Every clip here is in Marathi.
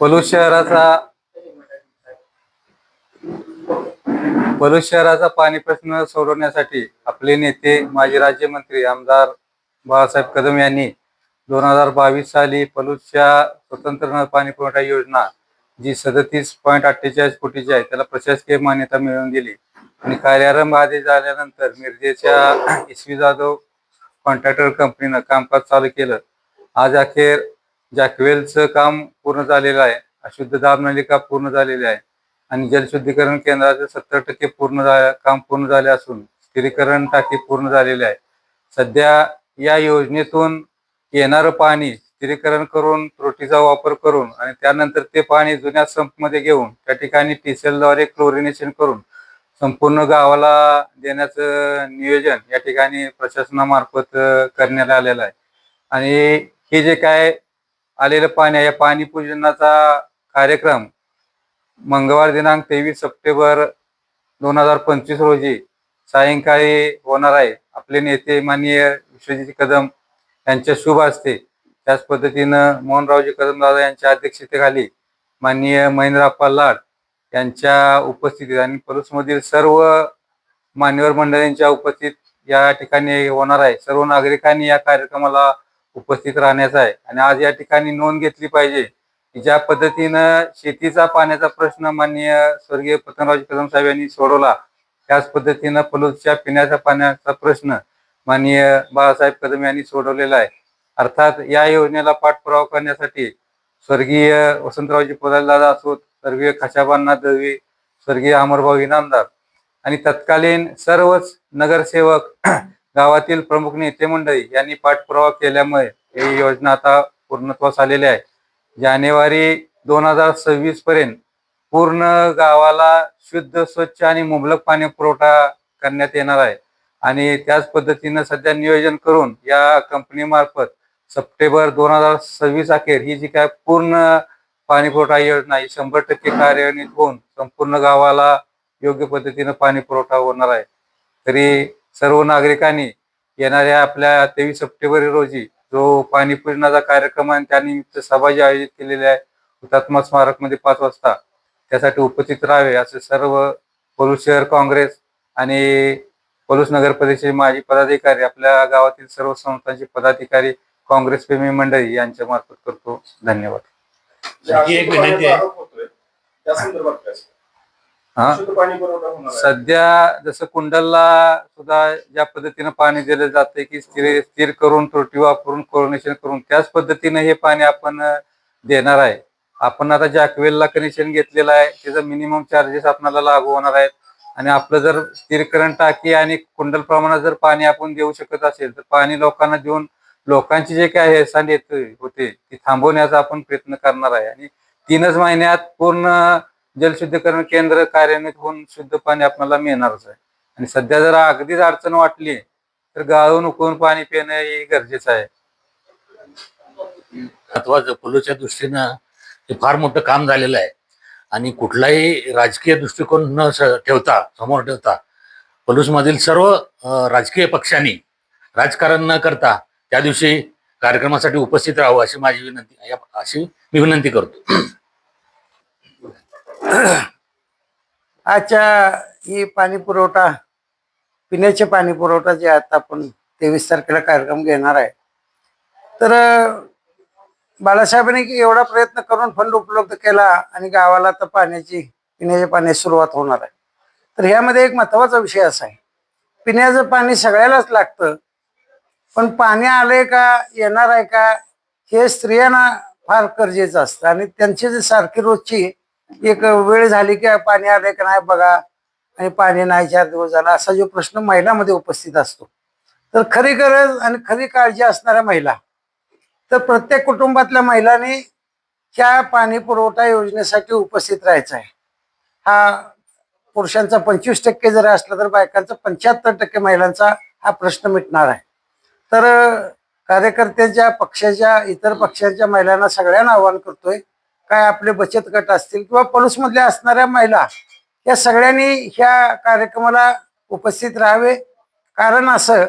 पलूस शहराचा पलूस शहराचा पाणी प्रश्न सोडवण्यासाठी आपले नेते माजी राज्यमंत्री आमदार बाळासाहेब कदम यांनी दोन हजार बावीस साली पलूसच्या स्वतंत्र पाणी पुरवठा योजना जी सदतीस पॉईंट अठ्ठेचाळीस कोटीची आहे त्याला प्रशासकीय मान्यता मिळवून दिली. आणि कार्यारंभ आदेश झाल्यानंतर मिरजेच्या इसवी जाधव कॉन्ट्रॅक्टर कंपनीनं कामकाज चालू केलं. आज अखेर जॅकवेलचं काम पूर्ण झालेलं आहे अशुद्ध दाब नलिका पूर्ण झालेली आहे आणि जलशुद्धीकरण केंद्राचं सत्तर टक्के पूर्ण काम पूर्ण झाले असून स्थिरीकरण टाकी पूर्ण झालेली आहे. सध्या या योजनेतून येणारं पाणी स्थिरीकरण करून त्रुटीचा वापर करून आणि त्यानंतर ते पाणी जुन्या संपमध्ये घेऊन त्या ठिकाणी टीसेलद्वारे क्लोरिनेशन करून संपूर्ण गावाला देण्याचं नियोजन या ठिकाणी प्रशासनामार्फत करण्यात आलेलं आहे. आणि हे जे काय आलेलं पाणी या पाणी पूजनाचा कार्यक्रम मंगळवार दिनांक तेवीस सप्टेंबर दोन हजार पंचवीस रोजी सायंकाळी होणार आहे. आपले नेते माननीय विश्वजित कदम यांच्या शुभ असते त्याच पद्धतीनं मोहनरावजी कदम दादा यांच्या अध्यक्षतेखाली माननीय महेंद्रप्पा लाड यांच्या उपस्थितीत आणि पलूसमधील सर्व मान्यवर मंडळींच्या उपस्थित या ठिकाणी होणार आहे. सर्व नागरिकांनी या कार्यक्रमाला उपस्थित राहण्याचा आहे. आणि आज या ठिकाणी नोंद घेतली पाहिजे की ज्या पद्धतीनं शेतीचा पाण्याचा प्रश्न माननीय स्वर्गीय पतंगरावजी कदम साहेब यांनी सोडवला त्याच पद्धतीनं पलूसच्या पिण्याच्या पाण्याचा प्रश्न माननीय बाळासाहेब कदम यांनी सोडवलेला आहे. अर्थात या योजनेला पाठपुरावा करण्यासाठी स्वर्गीय वसंतरावजी दादा असोत स्वर्गीय खशाबांना दळवी स्वर्गीय अमरभाऊ इनामदार आणि तत्कालीन सर्वच नगरसेवक गावातील प्रमुख नेते मंडळी यांनी पाठपुरावा केल्यामुळे ही योजना आता पूर्णत्वास आलेली आहे. जानेवारी दोन हजार सव्वीस पर्यंत पूर्ण गावाला शुद्ध स्वच्छ आणि मुबलक पाणी पुरवठा करण्यात येणार आहे. आणि त्याच पद्धतीनं सध्या नियोजन करून या कंपनीमार्फत सप्टेंबर दोन हजार सव्वीस अखेर ही जी काय पूर्ण पाणी पुरवठा योजना ही शंभर टक्के कार्यान्वित होऊन संपूर्ण गावाला योग्य पद्धतीनं पाणी पुरवठा होणार आहे. तरी सर्व नागरिकांनी येणाऱ्या आपल्या तेवीस सप्टेंबर रोजी जो पाणी पूजनाचा कार्यक्रम आहे त्यानिमित्त सभा जी आयोजित केलेली आहे हुतात्मा स्मारकमध्ये पाच वाजता त्यासाठी उपस्थित राहावे असे सर्व पलूस शहर काँग्रेस आणि पलूस नगर परिषदेचे माजी पदाधिकारी आपल्या गावातील सर्व संस्थांचे पदाधिकारी काँग्रेस प्रेमी मंडळी यांच्या मार्फत करतो. धन्यवाद. हा. शुद्ध पाणी पुरवठा होणार आहे. सध्या जसं कुंडलला सुद्धा ज्या पद्धतीनं पाणी दिलं जाते की स्थिर स्थिर करून त्रुटी वापरून कोरोनेशन करून त्याच पद्धतीनं हे पाणी आपण अ, देणार आहे. आपण आता जॅकवेलला कनेक्शन घेतलेलं आहे. त्याचं मिनिमम चार्जेस आपल्याला लागू होणार आहेत. आणि आपलं जर स्थिरीकरण टाकी आणि कुंडल प्रमाणात जर पाणी आपण देऊ शकत असेल तर पाणी लोकांना देऊन लोकांची जे काय हेळसांड येत होते ती थांबवण्याचा आपण प्रयत्न करणार आहे. आणि तीनच महिन्यात पूर्ण जलशुद्धीकरण केंद्र कार्यान्वित होऊन शुद्ध पाणी आपल्याला मिळणारच आहे. आणि सध्या जर अगदीच अडचण वाटली तर गाळून उकळून पाणी पिणं हे गरजेचं आहे. महत्वाचं पलूच्या दृष्टीनं हे फार मोठं काम झालेलं आहे. आणि कुठलाही राजकीय दृष्टिकोन न ठेवता समोर ठेवता पलूसमधील सर्व राजकीय पक्षांनी राजकारण न करता त्या दिवशी कार्यक्रमासाठी उपस्थित राहावं अशी माझी विनंती अशी मी विनंती करतो. आजच्या ही पाणी पुरवठा पिण्याचे पाणी पुरवठा जे आता आपण तेवीस तारखेला कार्यक्रम घेणार आहे. तर अं, बाळासाहेबांनी एवढा प्रयत्न करून फंड उपलब्ध केला आणि गावाला तर पाण्याची पिण्याच्या पाण्याची सुरुवात होणार आहे. तर ह्यामध्ये एक महत्त्वाचा विषय असा आहे. पिण्याचं पाणी सगळ्यालाच लागतं पण पाणी आलंय का येणार आहे का हे स्त्रियांना फार गरजेचं असतं. आणि त्यांची जी सारखी रोजची एक वेळ झाली की पाणी आले का नाही बघा. आणि पाणी नाही चार दिवस झाला असा जो प्रश्न महिलामध्ये उपस्थित असतो. तर खरी गरज आणि खरी काळजी असणाऱ्या महिला. तर प्रत्येक कुटुंबातल्या महिलांनी त्या पाणी पुरवठा योजनेसाठी उपस्थित राहायचं आहे. हा पुरुषांचा पंचवीस टक्के जरी असला तर बायकांचा पंच्याहत्तर टक्के महिलांचा हा प्रश्न मिटणार आहे. तर कार्यकर्त्यांच्या पक्षाच्या इतर पक्षांच्या महिलांना सगळ्यांना आवाहन करतोय काय आपले बचत गट असतील किंवा पलूसमधल्या असणाऱ्या महिला या सगळ्यांनी ह्या कार्यक्रमाला उपस्थित राहावे. कारण असं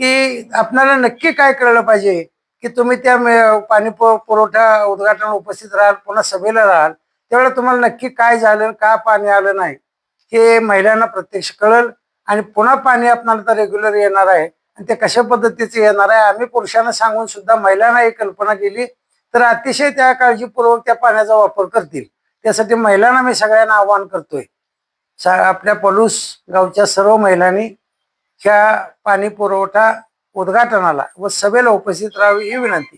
की आपल्याला नक्की काय कळलं पाहिजे की तुम्ही त्या पाणी पुरवठा उद्घाटन उपस्थित राहाल पुन्हा सभेला राहाल त्यावेळेला तुम्हाला नक्की काय झालं का पाणी आलं नाही हे महिलांना प्रत्यक्ष कळल. आणि पुन्हा पाणी आपल्याला तर रेग्युलर येणार आहे आणि ते कशा पद्धतीचे येणार आहे आम्ही पुरुषांना सांगून सुद्धा महिलांना ही कल्पना केली तर अतिशय त्या काळजीपूर्वक त्या पाण्याचा वापर करतील. त्यासाठी महिलांना मी सगळ्यांना आवाहन करतोय. सा आपल्या पलूस गावच्या सर्व महिलांनी ह्या पाणी पुरवठा उद्घाटनाला व सभेला उपस्थित राहावी ही विनंती.